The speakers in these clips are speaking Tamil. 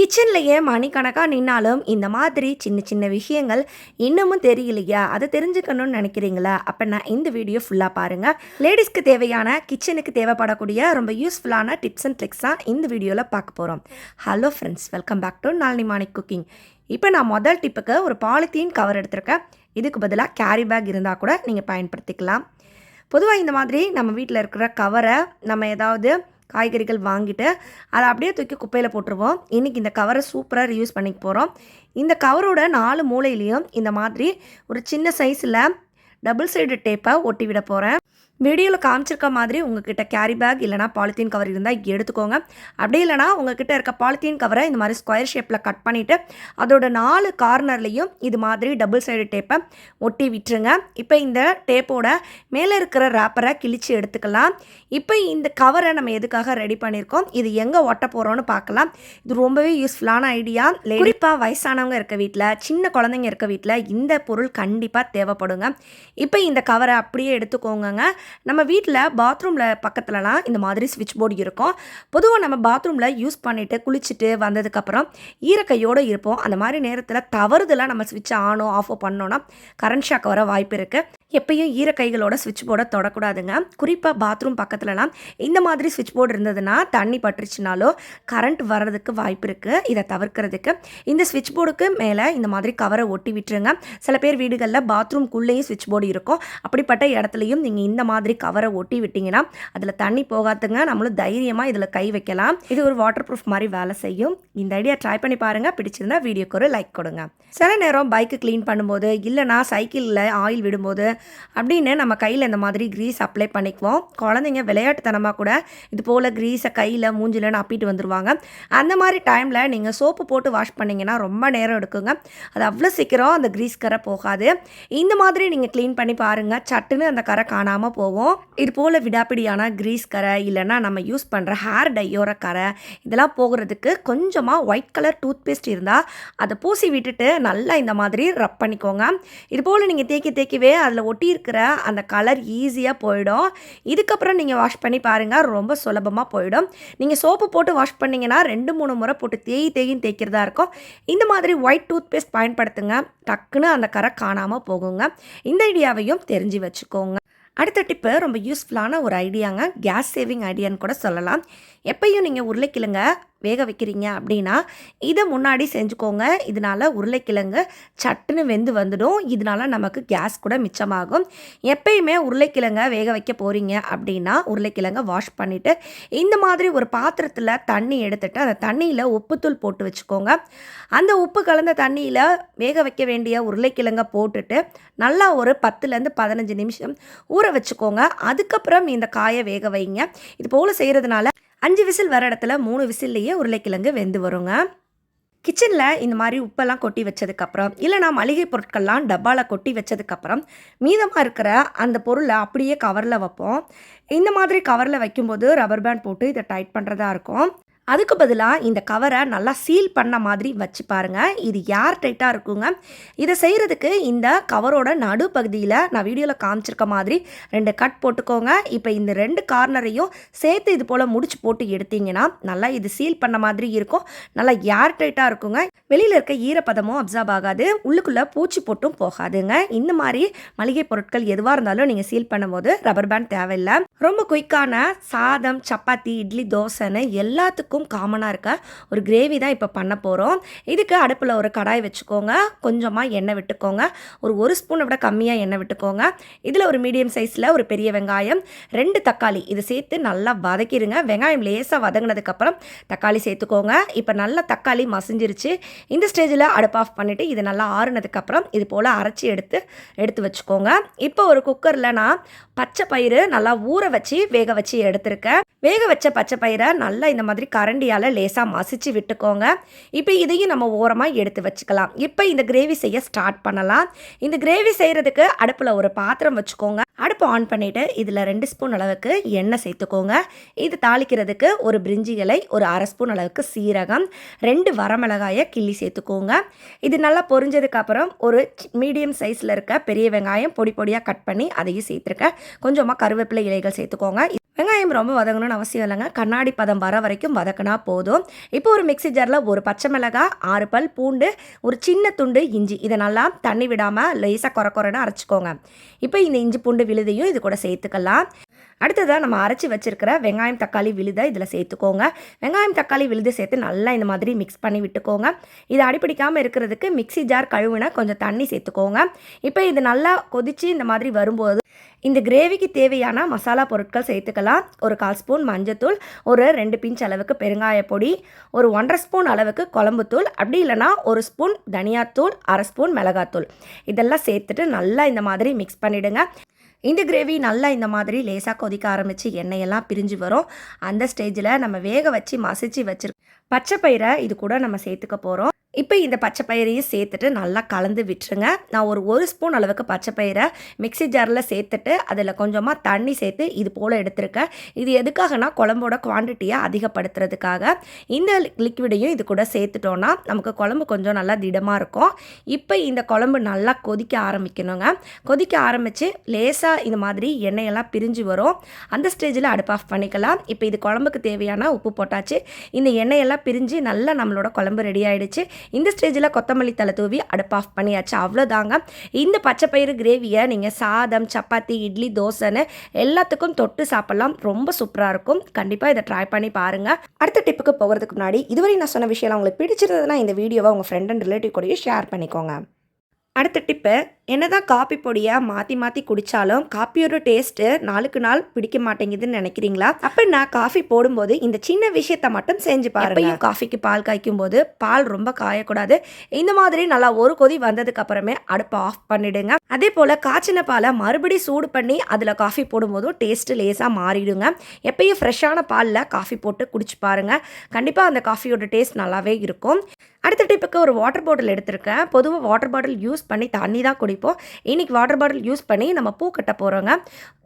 கிச்சன்லையே மணிக்கணக்காக நின்னாலும் இந்த மாதிரி சின்ன சின்ன விஷயங்கள் இன்னமும் தெரியலையா? அதை தெரிஞ்சுக்கணும்னு நினைக்கிறீங்களா? அப்போ நான் இந்த வீடியோ ஃபுல்லாக பாருங்கள் லேடிஸ்க்கு தேவையான கிச்சனுக்கு தேவைப்படக்கூடிய ரொம்ப யூஸ்ஃபுல்லான டிப்ஸ் அண்ட் ட்ரிக்ஸ் தான் இந்த வீடியோவில் பார்க்க போகிறோம் hello friends welcome back to Nalini Manik cooking இப்போ நான் முதல் டிப்புக்கு ஒரு பாலித்தீன் கவர் எடுத்திருக்கேன். இதுக்கு பதிலாக கேரி பேக் இருந்தால் கூட நீங்கள் பயன்படுத்திக்கலாம். பொதுவாக இந்த மாதிரி நம்ம வீட்டில் இருக்கிற கவரை நம்ம ஏதாவது காய்கறிகள் வாங்கிட்டு அதை அப்படியே தூக்கி குப்பையில் போட்டுருவோம். இன்றைக்கி இந்த கவரை சூப்பராக ரியூஸ் பண்ணிக்க போகிறோம் இந்த கவரோட நாலு மூலையிலையும் இந்த மாதிரி ஒரு சின்ன சைஸில் டபுள் சைடு டேப்பை ஒட்டி விட போகிறேன் வீடியோவில் காமிச்சிருக்க மாதிரி உங்ககிட்ட கேரி பேக் இல்லைனா பாலித்தீன் கவர் இருந்தால் எடுத்துக்கோங்க. அப்படி இல்லைனா உங்ககிட்ட இருக்க பாலித்தீன் கவரை இந்த மாதிரி ஸ்கொயர் ஷேப்பில் கட் பண்ணிவிட்டு அதோட நாலு கார்னர்லேயும் இது மாதிரி டபுள் சைடு டேப்பை ஒட்டி விட்டுருங்க. இப்போ இந்த டேப்போட மேலே இருக்கிற ரேப்பரை கிழிச்சு எடுத்துக்கலாம். இப்போ இந்த கவரை நம்ம எதுக்காக ரெடி பண்ணியிருக்கோம் இது எங்கே ஒட்ட போகிறோம்னு பார்க்கலாம் இது ரொம்பவே யூஸ்ஃபுல்லான ஐடியா குறிப்பாக வயசானவங்க இருக்க வீட்டில் சின்ன குழந்தைங்க இருக்க வீட்டில் இந்த பொருள் கண்டிப்பாக தேவைப்படுங்க. இப்போ இந்த கவரை அப்படியே எடுத்துக்கோங்கங்க. நம்ம வீட்டில் பாத்ரூமில் பக்கத்துலலாம் இந்த மாதிரி சுவிட்ச் போர்டு இருக்கும். பொதுவாக நம்ம பாத்ரூமில் யூஸ் பண்ணிவிட்டு குளிச்சுட்டு வந்ததுக்கப்புறம் ஈரக்கையோடு இருப்போம். அந்த மாதிரி நேரத்தில் தவறுதலாக நம்ம சுவிட்சை ஆனோ ஆஃபோ பண்ணோன்னா கரண்ட் ஷாக் வர வாய்ப்பு இருக்குது எப்பயும் ஈரக்கைகளோட ஸ்விட்ச் போர்டை தொடக்கூடாதுங்க. குறிப்பாக பாத்ரூம் பக்கத்துலலாம் இந்த மாதிரி சுவிட்ச் போர்டு இருந்ததுன்னா தண்ணி பட்டுருச்சுனாலோ கரண்ட் வர்றதுக்கு வாய்ப்பு இருக்குது இதை தவிர்க்கிறதுக்கு இந்த ஸ்விட்ச் போர்டுக்கு மேலே இந்த மாதிரி கவரை ஒட்டி விட்டுருங்க. சில பேர் வீடுகளில் பாத்ரூம்குள்ளேயும் சுவிட்ச் போர்டு இருக்கும். அப்படிப்பட்ட இடத்துலையும் நீங்கள் இந்த மாதிரி கவரை ஒட்டி விட்டிங்கன்னா அதில் தண்ணி போகாதுங்க. நம்மளும் தைரியமாக இதில் கை வைக்கலாம். இது ஒரு வாட்டர் ப்ரூஃப் மாதிரி வேலை செய்யும். இந்த ஐடியா ட்ரை பண்ணி பாருங்கள் பிடிச்சிருந்தா வீடியோக்கு ஒரு லைக் கொடுங்க. சில நேரம் பைக்கு க்ளீன் பண்ணும்போது இல்லைனா சைக்கிளில் ஆயில் விடும்போது அப்படின்னு நம்ம கையில் இந்த மாதிரி க்ரீஸ் அப்ளை பண்ணிக்குவோம். குழந்தைங்க விளையாட்டுத்தனமாக கூட இது போல் க்ரீஸை கையில் மூஞ்சிலன்னு அப்பிட்டு வந்துடுவாங்க அந்த மாதிரி டைமில் நீங்கள் சோப்பு போட்டு வாஷ் பண்ணிங்கன்னா ரொம்ப நேரம் எடுக்குங்க. அது அவ்வளோ சீக்கிரம் அந்த க்ரீஸ் கரை போகாது. இந்த மாதிரி நீங்கள் க்ளீன் பண்ணி பாருங்கள் சட்டுன்னு அந்த கரை காணாமல் போவோம் இது போல் விடாப்பிடியான க்ரீஸ் கரை இல்லைன்னா நம்ம யூஸ் பண்ணுற ஹேர் டையோர கரை இதெல்லாம் போகிறதுக்கு கொஞ்சமாக ஒயிட் கலர் டூத் பேஸ்ட் இருந்தால் அதை பூசி விட்டுட்டு நல்லா இந்த மாதிரி ரப் பண்ணிக்கோங்க. இது போல் நீங்கள் தேக்கி தேக்கிவே அதில் ஒட்டியிருக்கிற அந்த கலர் ஈஸியாக போயிடும். இதுக்கப்புறம் நீங்கள் வாஷ் பண்ணி பாருங்கள் ரொம்ப சுலபமாக போயிடும். நீங்கள் சோப்பு போட்டு வாஷ் பண்ணிங்கன்னா ரெண்டு மூணு முறை போட்டு தேய் தேயின்னு தேய்க்கிறதா இருக்கும். இந்த மாதிரி ஒயிட் டூத் பேஸ்ட் பயன்படுத்துங்க. டக்குன்னு அந்த கரை காணாமல் போகுங்க. இந்த ஐடியாவையும் தெரிஞ்சு வச்சுக்கோங்க. அடுத்த டிப்பு ரொம்ப யூஸ்ஃபுல்லான ஒரு ஐடியாங்க. கேஸ் சேவிங் ஐடியான்னு கூட சொல்லலாம். எப்பயும் நீங்கள் உருளைக்கிழங்க வேக வைக்கிறீங்க அப்படின்னா இதை முன்னாடி செஞ்சுக்கோங்க. இதனால் உருளைக்கிழங்கு சட்டுன்னு வெந்து வந்துடும். இதனால நமக்கு கேஸ் கூட மிச்சமாகும். எப்பயுமே உருளைக்கிழங்க வேக வைக்க போகிறீங்க அப்படின்னா உருளைக்கிழங்க வாஷ் பண்ணிவிட்டு இந்த மாதிரி ஒரு பாத்திரத்தில் தண்ணி எடுத்துகிட்டு அந்த தண்ணியில் உப்புத்தூள் போட்டு வச்சுக்கோங்க. அந்த உப்பு கலந்த தண்ணியில் வேக வைக்க வேண்டிய உருளைக்கிழங்க போட்டுட்டு நல்லா ஒரு பத்துலேருந்து பதினஞ்சு நிமிஷம் ஊற வச்சுக்கோங்க. அதுக்கப்புறம் இந்த காயை வேக வைங்க. இது போல் செய்கிறதுனால அஞ்சு விசில் வர இடத்துல மூணு விசில்லையே உருளைக்கிழங்கு வெந்து வருங்க. கிச்சனில் இந்த மாதிரி உப்பெல்லாம் கொட்டி வச்சதுக்கப்புறம் இல்லைனா மளிகை பொருட்கள்லாம் டப்பாவில் கொட்டி வச்சதுக்கப்புறம் மீதமாக இருக்கிற அந்த பொருளை அப்படியே கவரில் வைப்போம். இந்த மாதிரி கவரில் வைக்கும்போது ரப்பர் பேண்ட் போட்டு இதை டைட் பண்ணுறதா இருக்கும். அதுக்கு பதிலாக இந்த கவரை நல்லா சீல் பண்ண மாதிரி வச்சு பாருங்கள் இது ஏர் டைட்டாக இருக்குங்க? இதை செய்கிறதுக்கு இந்த கவரோட நடுப்பகுதியில் நான் வீடியோவில் காமிச்சிருக்க மாதிரி ரெண்டு கட் போட்டுக்கோங்க. இப்போ இந்த ரெண்டு கார்னரையும் சேர்த்து இது போல் முடிச்சு போட்டு எடுத்தீங்கன்னா நல்லா இது சீல் பண்ண மாதிரி இருக்கும். நல்லா ஏர் டைட்டாக இருக்குங்க? வெளியில் இருக்க ஈரப்பதமும் அப்சர்வ் ஆகாது. உள்ளுக்குள்ளே பூச்சி போட்டும் போகாதுங்க. இந்த மாதிரி மளிகை பொருட்கள் எதுவாக இருந்தாலும் நீங்கள் சீல் பண்ணும்போது ரப்பர் பேண்ட் தேவையில்லை. ரொம்ப குயிக்கான சாதம் சப்பாத்தி இட்லி தோசைன்னு எல்லாத்துக்கும் காமனாக இருக்க ஒரு கிரேவி தான் இப்போ பண்ண போகிறோம் இதுக்கு அடுப்பில் ஒரு கடாய் வச்சுக்கோங்க. கொஞ்சமாக எண்ணெய் விட்டுக்கோங்க. ஒரு ஒரு ஸ்பூனை விட கம்மியாக எண்ணெய் விட்டுக்கோங்க. இதில் ஒரு மீடியம் சைஸில் ஒரு பெரிய வெங்காயம் ரெண்டு தக்காளி. இதை சேர்த்து நல்லா வதக்கிடுங்க வெங்காயம் லேசாக வதங்கினதுக்கப்புறம் தக்காளி சேர்த்துக்கோங்க. இப்போ நல்லா தக்காளி மசிஞ்சிருச்சு. இந்த ஸ்டேஜில் அடுப்பு ஆஃப் பண்ணிவிட்டு இது நல்லா ஆறுனதுக்கப்புறம் இது போல் அரைச்சி எடுத்து எடுத்து வச்சுக்கோங்க. இப்போ ஒரு குக்கரில் நான் பச்சை பயிறு நல்லா ஊற வச்சு வேக வச்சு எடுத்திருக்கேன். வேக வச்ச பச்சை பயிரை நல்லா இந்த மாதிரி கரண்டியால் லேசாக மசிச்சு விட்டுக்கோங்க. இப்போ இதையும் நம்ம ஓரமாக எடுத்து வச்சுக்கலாம். இப்போ இந்த கிரேவி செய்ய ஸ்டார்ட் பண்ணலாம். இந்த கிரேவி செய்கிறதுக்கு அடுப்பில் ஒரு பாத்திரம் வச்சுக்கோங்க. அடுப்பு ஆன் பண்ணிவிட்டு இதில் ரெண்டு ஸ்பூன் அளவுக்கு எண்ணெய் சேர்த்துக்கோங்க. இது தாளிக்கிறதுக்கு ஒரு பிரிஞ்சி இலை ஒரு அரை ஸ்பூன் அளவுக்கு சீரகம் ரெண்டு வரமிளகாயை கிள்ளி சேர்த்துக்கோங்க. இது நல்லா பொரிஞ்சதுக்கப்புறம் ஒரு மீடியம் சைஸில் இருக்க பெரிய வெங்காயம் பொடி பொடியாக கட் பண்ணி அதையும் சேர்த்துருக்கேன். கொஞ்சமாக கருவேப்பிலை இலைகள் சேர்த்துக்கோங்க. வெங்காயம் ரொம்ப வதங்கணும்னு அவசியம் இல்லைங்க. கண்ணாடி பதம் வர வரைக்கும் வதக்கினா போதும். இப்போ ஒரு மிக்ஸி ஜாரில் ஒரு பச்சை மிளகாய் ஆறு பல் பூண்டு ஒரு சின்ன துண்டு இஞ்சி. இதை நல்லா தண்ணி விடாமல் லேசாக குறை குறைன்னு அரைச்சிக்கோங்க. இப்போ இந்த இஞ்சி பூண்டு விழுதையும் இது கூட சேர்த்துக்கலாம். அடுத்ததாக நம்ம அரைச்சி வச்சிருக்கிற வெங்காயம் தக்காளி விழுதை இதில் சேர்த்துக்கோங்க. வெங்காயம் தக்காளி விழுது சேர்த்து நல்லா இந்த மாதிரி மிக்ஸ் பண்ணி விட்டுக்கோங்க. இது அடிப்பிடிக்காமல் இருக்கிறதுக்கு மிக்ஸி ஜார் கழுவுன கொஞ்சம் தண்ணி சேர்த்துக்கோங்க. இப்போ இது நல்லா கொதித்து இந்த மாதிரி வரும்போது இந்த கிரேவிக்கு தேவையான மசாலா பொருட்கள் சேர்த்துக்கலாம். ஒரு கால் ஸ்பூன் மஞ்சத்தூள் ஒரு ரெண்டு பிஞ்ச் அளவுக்கு பெருங்காய பொடி ஒரு ஒன்றரை ஸ்பூன் அளவுக்கு குழம்புத்தூள் அப்படி இல்லைனா ஒரு ஸ்பூன் தனியாத்தூள் அரை ஸ்பூன் மிளகாத்தூள். இதெல்லாம் சேர்த்துட்டு நல்லா இந்த மாதிரி மிக்ஸ் பண்ணிவிடுங்க இந்த கிரேவி நல்லா இந்த மாதிரி லேசாக கொதிக்க ஆரம்பித்து எண்ணெயெல்லாம் பிரிஞ்சு வரும். அந்த ஸ்டேஜில் நம்ம வேக வச்சு மசிச்சு வச்சிரு பச்சை பயிரை இது கூட நம்ம சேர்த்துக்க போகிறோம் இப்போ இந்த பச்சை பயிரையும் சேர்த்துட்டு நல்லா கலந்து விட்டுருங்க. நான் ஒரு ஒரு ஸ்பூன் அளவுக்கு பச்சை பயிரை மிக்ஸி ஜாரில் சேர்த்துட்டு அதில் கொஞ்சமாக தண்ணி சேர்த்து இது போல் எடுத்திருக்கேன். இது எதுக்காகனா குழம்போட குவான்டிட்டியை அதிகப்படுத்துறதுக்காக. இந்த லிக்விடையும் இது கூட சேர்த்துட்டோன்னா நமக்கு குழம்பு கொஞ்சம் நல்லா திடமாக இருக்கும். இப்போ இந்த குழம்பு நல்லா கொதிக்க ஆரம்பிக்கணுங்க. கொதிக்க ஆரம்பித்து லேசாக இந்த மாதிரி எண்ணெயெல்லாம் பிரிஞ்சு வரும். அந்த ஸ்டேஜில் அடுப்பு ஆஃப் பண்ணிக்கலாம். இப்போ இது குழம்புக்கு தேவையான உப்பு போட்டாச்சு. இந்த எண்ணெயெல்லாம் பிரிஞ்சு நல்லா நம்மளோட குழம்பு ரெடி ஆகிடுச்சு இந்த ஸ்டேஜில் கொத்தமல்லி தலை தூவி அடுப்பு ஆஃப் பண்ணியாச்சு. அவ்வளோதாங்க இந்த பச்சை பயிறு கிரேவியை நீங்கள் சாதம் சப்பாத்தி இட்லி தோசைன்னு எல்லாத்துக்கும் தொட்டு சாப்பிட்லாம். ரொம்ப சூப்பராக இருக்கும். கண்டிப்பாக இதை ட்ரை பண்ணி பாருங்கள் அடுத்த டிப்புக்கு போகிறதுக்கு முன்னாடி இதுவரை நான் சொன்ன விஷயம் உங்களுக்கு பிடிச்சிருந்ததுன்னா இந்த வீடியோவை உங்கள் ஃப்ரெண்ட் அண்ட் ரிலேட்டிவ் கூடயும் ஷேர் பண்ணிக்கோங்க. அடுத்த டிப்பு என்னதான் காப்பி பொடியை மாற்றி மாற்றி குடித்தாலும் காப்பியோட டேஸ்ட்டு நாளுக்கு நாள் பிடிக்க மாட்டேங்குதுன்னு நினைக்கிறீங்களா? அப்போ நான் காஃபி போடும்போது இந்த சின்ன விஷயத்த மட்டும் செஞ்சு பாருங்க. காஃபிக்கு பால் காய்க்கும் போது பால் ரொம்ப காயக்கூடாது. இந்த மாதிரி நல்லா ஒரு கொதி வந்ததுக்கு அப்புறமே அடுப்பை ஆஃப் பண்ணிடுங்க. அதே போல் காய்ச்சின பாலை மறுபடி சூடு பண்ணி அதில் காஃபி போடும்போதும் டேஸ்ட்டு லேசாக மாறிடுங்க. எப்பயும் ஃப்ரெஷ்ஷான பாலில் காஃபி போட்டு குடிச்சு பாருங்க. கண்டிப்பாக அந்த காஃபியோட டேஸ்ட் நல்லாவே இருக்கும். அடுத்த டிப்புக்கு ஒரு வாட்டர் பாட்டில் எடுத்திருக்கேன். பொதுவாக வாட்டர் பாட்டில் யூஸ் பண்ணி தண்ணி தான் குடிப்போம். இன்றைக்கி வாட்டர் பாட்டில் யூஸ் பண்ணி நம்ம பூ கட்ட போகிறோங்க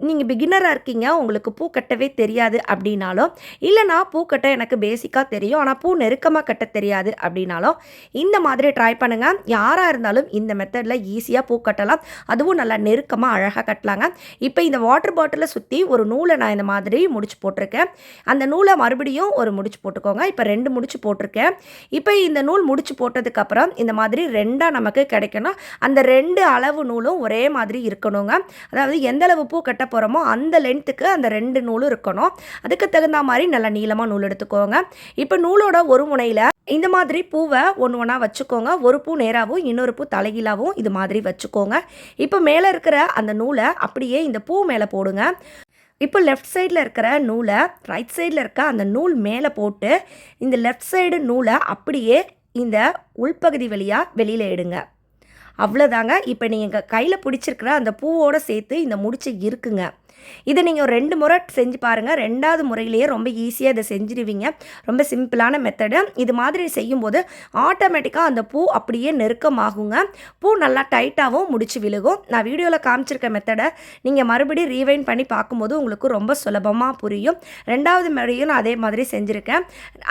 நீங்கள் பிகினராக இருக்கீங்க உங்களுக்கு பூ கட்டவே தெரியாது அப்படின்னாலும் இல்லைனா பூ கட்ட எனக்கு பேசிக்காக தெரியும். ஆனால் பூ நெருக்கமாக கட்ட தெரியாது அப்படின்னாலும் இந்த மாதிரி ட்ரை பண்ணுங்கள் யாராக இருந்தாலும் இந்த மெத்தடில் ஈஸியாக பூ கட்டலாம். அதுவும் நல்லா நெருக்கமாக அழகாக கட்டலாங்க. இப்போ இந்த வாட்டர் பாட்டிலை சுற்றி ஒரு நூலை நான் இந்த மாதிரி முடிச்சு போட்டிருக்கேன். அந்த நூலை மறுபடியும் ஒரு முடிச்சு போட்டுக்கோங்க. இப்போ ரெண்டு முடிச்சு போட்டிருக்கேன். இப்போ இந்த நூல் முடிச்சு போட்டதுக்கப்புறம் இந்த மாதிரி ரெண்டாக நமக்கு கிடைக்கணும். அந்த ரெண்டு அளவு நூலும் ஒரே மாதிரி இருக்கணுங்க. அதாவது எந்த அளவு பூ கட்ட போகிறோமோ அந்த லென்த்துக்கு அந்த ரெண்டு நூலும் இருக்கணும். அதுக்கு தகுந்த மாதிரி நல்லா நீளமாக நூல் எடுத்துக்கோங்க. இப்போ நூலோட ஒரு முனையில் இந்த மாதிரி பூவை ஒன்று ஒன்றா வச்சுக்கோங்க. ஒரு பூ நேராகவும் இன்னொரு பூ தலைகீழாகவும் இது மாதிரி வச்சுக்கோங்க. இப்போ மேலே இருக்கிற அந்த நூலை அப்படியே இந்த பூ மேலே போடுங்க. இப்போ லெஃப்ட் சைடில் இருக்கிற நூலை ரைட் சைடில் இருக்க அந்த நூல் மேலே போட்டு இந்த லெஃப்ட் சைடு நூலை அப்படியே இந்த உள்பகுதி வழியாக வெளியில் எடுங்க. அவ்வளோதாங்க இப்போ நீங்கள் கையில் பிடிச்சிருக்கிற அந்த பூவோடு சேர்த்து இந்த முடிச்சு இருக்குங்க. இதை நீங்கள் ஒரு ரெண்டு முறை செஞ்சு பாருங்கள் ரெண்டாவது முறையிலேயே ரொம்ப ஈஸியாக இதை செஞ்சிருவீங்க. ரொம்ப சிம்பிளான மெத்தடு இது மாதிரி செய்யும்போது ஆட்டோமேட்டிக்காக அந்த பூ அப்படியே நெருக்கமாகுங்க. பூ நல்லா டைட்டாகவும் முடிச்சு விழுகும். நான் வீடியோவில் காமிச்சிருக்க மெத்தடை நீங்கள் மறுபடியும் ரீவைன் பண்ணி பார்க்கும்போது உங்களுக்கு ரொம்ப சுலபமாக புரியும். ரெண்டாவது முறையும் நான் அதே மாதிரி செஞ்சுருக்கேன்.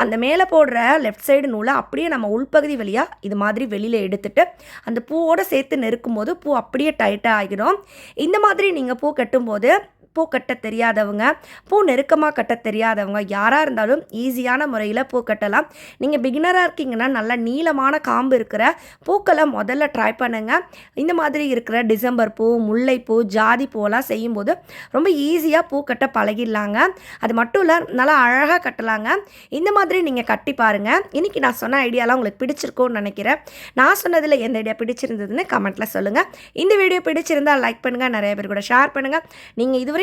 அந்த மேலே போடுற லெஃப்ட் சைடு நூலை அப்படியே நம்ம உள்பகுதி வழியாக இது மாதிரி வெளியில் எடுத்துட்டு அந்த பூவோடு சேர்த்து நெருக்கும் போது பூ அப்படியே டைட்டாக ஆகிடும். இந்த மாதிரி நீங்கள் பூ கட்டும்போது பூ கட்ட தெரியாதவங்க பூ நெருக்கமாக கட்ட தெரியாதவங்க யாராக இருந்தாலும் ஈஸியான முறையில் பூ கட்டலாம். நீங்கள் பிகினராக இருக்கீங்கன்னா நல்ல நீளமான காம்பு இருக்கிற பூக்களை முதல்ல ட்ரை பண்ணுங்கள் இந்த மாதிரி இருக்கிற டிசம்பர் பூ முல்லைப்பூ ஜாதி பூவெல்லாம் செய்யும்போது ரொம்ப ஈஸியாக பூ கட்ட பழகிடலாங்க. அது மட்டும் இல்லை நல்லா அழகாக கட்டலாங்க. இந்த மாதிரி நீங்கள் கட்டி பாருங்கள் இன்றைக்கி நான் சொன்ன ஐடியாலாம் உங்களுக்கு பிடிச்சிருக்கும்னு நினைக்கிறேன். நான் சொன்னதில் எந்த ஐடியா பிடிச்சிருந்ததுன்னு கமெண்ட்டில் சொல்லுங்கள் இந்த வீடியோ பிடிச்சிருந்தால் லைக் பண்ணுங்கள் நிறைய பேர் கூட ஷேர் பண்ணுங்கள் நீங்கள் இதுவரை